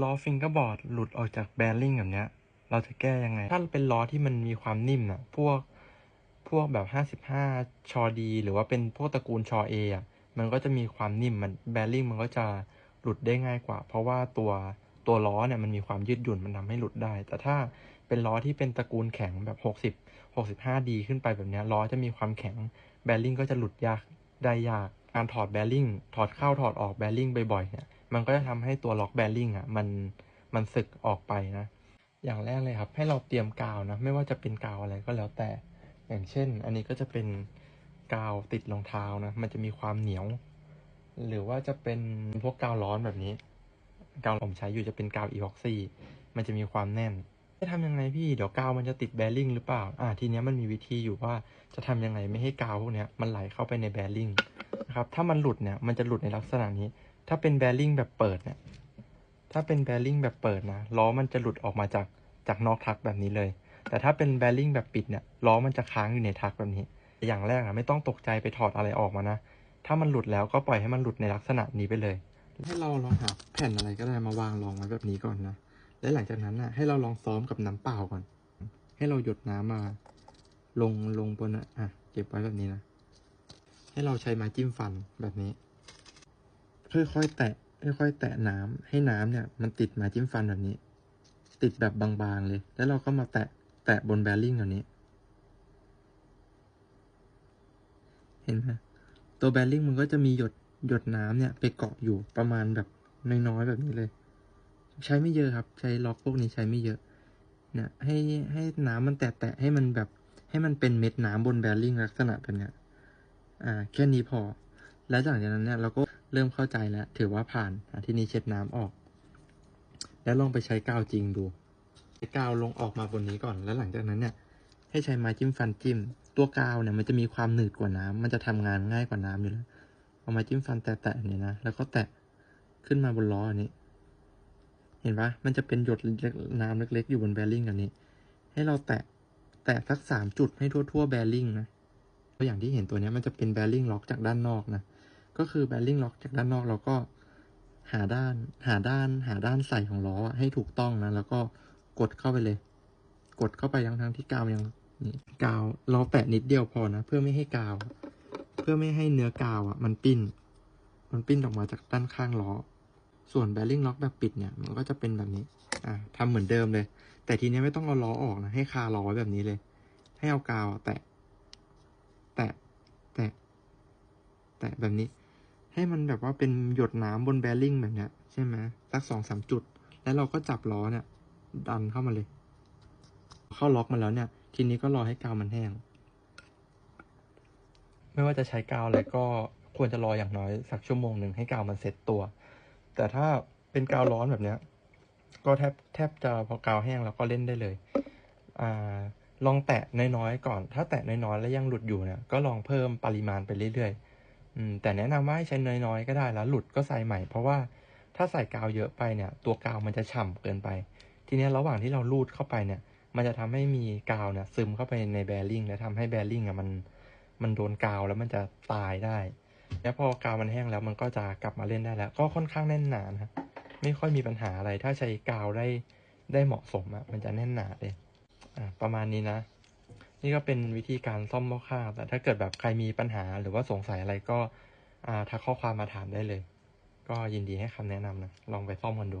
ล้อฟิงเกอร์บอร์ดหลุดออกจากแบริ่งแบบเนี้ย เราจะแก้ยังไง ถ้าเป็นล้อที่มันมีความนิ่มอะพวกพวกแบบ 55 ชอดี หรือว่าเป็นพวกตระกูลชอเออะมันก็จะมีความนิ่มมันแบริ่งมันก็จะหลุดได้ง่ายกว่า เพราะว่าตัวตัวล้อเนี่ยมันมีความยืดหยุ่นมันทำให้หลุดได้ แต่ถ้าเป็นล้อที่เป็นตระกูลแข็งแบบ 60 65 ดีขึ้นไปแบบนี้ล้อจะมีความแข็งแบริ่งก็จะหลุดยากได้ยาก การถอดแบริ่งถอดเข้าถอดออกแบริ่งบ่อยๆเนี่ย มันก็จะทำให้ตัวล็อกแบริ่งอะมันมันสึกออกไปนะ อย่างแรกเลยครับ ให้เราเตรียมกาวนะ ไม่ว่าจะเป็นกาวอะไรก็แล้วแต่ อย่างเช่น อันนี้ก็จะเป็นกาวติดรองเท้านะ มันจะมีความเหนียว หรือว่าจะเป็นพวกกาวร้อนแบบนี้ กาวผมใช้อยู่จะเป็นกาวอีพ็อกซี่ มันจะมีความแน่นจะทำยังไงพี่ เดี๋ยวกาวมันจะติดแบริ่งหรือเปล่า อ่า ทีเนี้ยมันมีวิธีอยู่ว่าจะทำยังไงไม่ให้กาวพวกเนี้ยมันไหลเข้าไปในแบริ่งนะครับ ถ้ามันหลุดเนี่ย มันจะหลุดในลักษณะนี้ ถ้าเป็นแบริ่งแบบเปิดเนี่ย ถ้าเป็นแบริ่งแบบเปิดนะล้อมันจะหลุดออกมาจากจากนอกทักแบบนี้เลย แต่ถ้าเป็นแบริ่งแบบปิดเนี่ยล้อมันจะค้างอยู่ในทักแบบนี้ อย่างแรกอะไม่ต้องตกใจไปถอดอะไรออกมานะ ถ้ามันหลุดแล้วก็ปล่อยให้มันหลุดในลักษณะนี้ไปเลย ให้เราลองหาแผ่นอะไรก็ได้มาวางรองไว้แบบนี้ก่อนนะ และหลังจากนั้นน่ะให้เราลองซ้อมกับน้ำเปล่าก่อน ให้เราหยดน้ำมา ลงลงบนอะเก็บไว้แบบนี้นะ ให้เราใช้ไม้จิ้มฟันแบบนี้ ค่อยๆแตะค่อยๆแตะน้ำให้น้ำเนี่ย มันติดม้จิ้มฟันแบบนี้ ติดแบบบางๆเลย แล้วเราก็มาแตะแตะบนแบริ่งแบบนี้ เห็นไหมตัวแบริ่งมันก็จะมีหยดหยดน้ำเนี่ย ไปเกาะอยู่ประมาณแบบน้อยๆแบบนี้เลย ใช้ไม่เยอะครับ ใช้ล็อกพวกนี้ใช้ไม่เยอะเนี่ยให้ให้น้ำมันแตะๆให้มันแบบให้มันเป็นเม็ดน้ำบนแบริ่งลักษณะแบบเนี้ยอ่าแค่นี้พอ แล้วหลังจากนั้นเนี่ยเราก็ เริ่มเข้าใจแล้ว ถือว่าผ่านอทีนี้เช็ดน้ำออก แล้วลองไปใช้กาวจริงดูใช้กาวลงออกมาบนนี้ก่อน แล้วหลังจากนั้นเนี่ย ให้ใช้ไม้จิ้มฟันจิ้ม ตัวกาวเนี่ยมันจะมีความหนืดกว่าน้ำมันจะทำงานง่ายกว่าน้ำอยู่แล้ว เอาไม้จิ้มฟันแตะๆเนี่ยนะ แล้วก็แตะขึ้นมาบนล้ออันนี้ เห็นปะมันจะเป็นหยดเล็กน้ำเล็ก ๆ อยู่บนแบริ่งอันนี้ ให้เราแตะแตะสักสามจุดให้ทั่วๆแบริ่งนะตัวอย่างที่เห็นตัวนี้มันจะเป็นแบริ่งล็อกจากด้านนอกนะ ก็คือแบริ่งล็อกจากด้านนอกเราก็หาด้านหาด้านหาด้านใส่ของล้อให้ถูกต้องนะ แล้วก็กดเข้าไปเลย กดเข้าไปยังทั้งที่กาวยังนี่กาวเราแตะนิดเดียวพอนะ เพื่อไม่ให้กาว เพื่อไม่ให้เนื้อกาวอะ มันปิ้น มันปิ้นออกมาจากด้านข้างล้อ ส่วนแบริ่งล็อกแบบปิดเนี่ย มันก็จะเป็นแบบนี้ อ่าทำเหมือนเดิมเลย แต่ทีนี้ไม่ต้องเอาล้อออกนะ ให้คาล้อไว้แบบนี้เลย ให้เอากาวแตะ แตะ แตะ แตะแบบนี้ ให้มันแบบว่าเป็นหยดน้ำบนแบริ่งแบบเนี้ยใช่ไหมสักสองสามจุด แล้วเราก็จับล้อเนี่ย ดันเข้ามาเลย เข้าล็อกมาแล้วเนี่ย ทีนี้ก็รอให้กาวมันแห้ง ไม่ว่าจะใช้กาวอะไรก็ควรจะรออย่างน้อยสักชั่วโมงหนึ่งให้กาวมันเซ็ตตัว แต่ถ้าเป็นกาวร้อนแบบเนี้ย ก็แทบแทบจะพอกาวแห้งแล้วก็เล่นได้เลย อ่าลองแตะน้อยๆก่อน ถ้าแตะน้อยๆแล้วยังหลุดอยู่เนี่ย ก็ลองเพิ่มปริมาณไปเรื่อยๆ อืมแต่แนะนำว่าให้ใช้น้อยๆก็ได้แล้วหลุดก็ใส่ใหม่ เพราะว่าถ้าใส่กาวเยอะไปเนี่ย ตัวกาวมันจะฉ่ำเกินไป ทีนี้ระหว่างที่เราลูดเข้าไปเนี่ย มันจะทำให้มีกาวเนี่ยซึมเข้าไปในแบริ่งและทำให้แบริ่งอะมันมันโดนกาวแล้วมันจะตายได้แล้วพอกาวมันแห้งแล้วมันก็จะกลับมาเล่นได้แล้ว ก็ค่อนข้างแน่นหนานะไม่ค่อยมีปัญหาอะไร ถ้าใช้กาวได้ได้เหมาะสมอะมันจะแน่นหนาเลยอ่าประมาณนี้นะ นี่ก็เป็นวิธีการซ่อมหม้อข้าวแต่ถ้าเกิดแบบใครมีปัญหาหรือว่าสงสัยอะไรก็อ่าทักข้อความมาถามได้เลย ก็ยินดีให้คำแนะนำนะ ลองไปซ่อมกันดู